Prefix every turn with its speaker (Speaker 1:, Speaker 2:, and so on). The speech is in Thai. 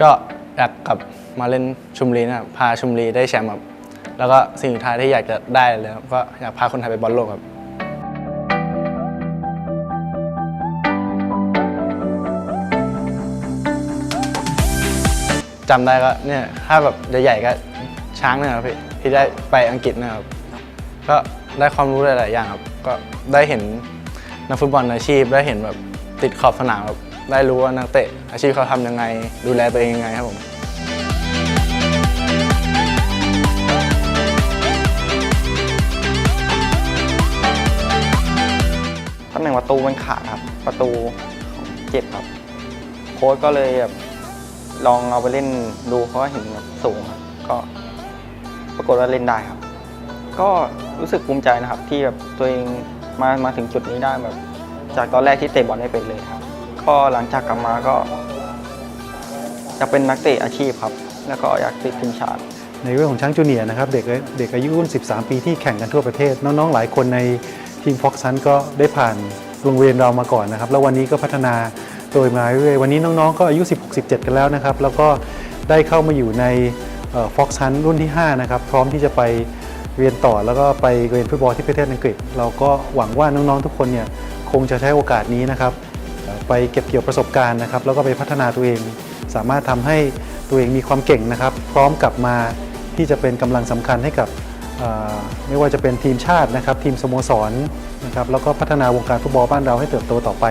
Speaker 1: ก็อยากกลับมาเล่นชุมรีนะครับพาชุมรีได้แชมป์ครับแล้วก็สิ่งสุดท้ายที่อยากจะได้เลยครับก็อยากพาคนไทยไปบอลโลกครับจำได้ก็เนี่ยถ้าแบบใหญ่ๆก็ช้างเนี่ยครับพี่ที่ได้ไปอังกฤษนะครับ ก็ได้ความรู้หลายๆอย่างครับ ก็ได้เห็นนักฟุตบอลอาชีพได้เห็นแบบติดขอบสนามแบบ ได้รู้ว่านักเตะอาชีพเขาทำยังไง ดูแลตัวเองยังไงครับผม
Speaker 2: ตำแหน่งประตูมันขาดครับ ประตูของเจ็บครับ โค้ชก็เลยแบบลองเอาไปเล่นดูเพราะเห็นแบบสูงครับก็ปรากฏว่าเล่นได้ครับ ก็รู้สึกภูมิใจนะครับที่แบบตัวเองมามาถึงจุดนี้ได้แบบ จากตอนแรกที่เตะบอลไม่เป็นเลยครับ ก็หลังจากกลับมาก็อยากเป็นนักเตะอาชีพครับ แล้วก็อยากติดทีมชาติ
Speaker 3: ในเรื่องของช้างจูเนียร์นะครับเด็กเด็กอายุรุ่น 13 ปีที่แข่งกันทั่วประเทศ น้องๆ หลายคนในทีมฟ็อกซันก็ได้ผ่านโรงเรียนเรามาก่อนนะครับ แล้ววันนี้ก็พัฒนาโดยมาเรื่อยๆวันนี้น้องๆ ก็อายุ 16 17 กันแล้วนะครับ แล้วก็ได้เข้ามาอยู่ในฟ็อกซันรุ่นที่ 5 นะครับ พร้อมที่จะไปเรียนต่อแล้วก็ไปเรียนฟุตบอลที่ประเทศอังกฤษ เราก็หวังว่าน้องๆ ทุกคนเนี่ยคงจะใช้โอกาสนี้นะครับ ไปเก็บเกี่ยวประสบการณ์นะครับ แล้วก็ไปพัฒนาตัวเอง สามารถทำให้ตัวเองมีความเก่งนะครับ พร้อมกลับมาที่จะเป็นกำลังสำคัญให้กับไม่ว่าจะเป็นทีมชาตินะครับ ทีมสโมสรนะครับแล้วก็พัฒนาวงการฟุตบอลบ้านเราให้เติบโตต่อไป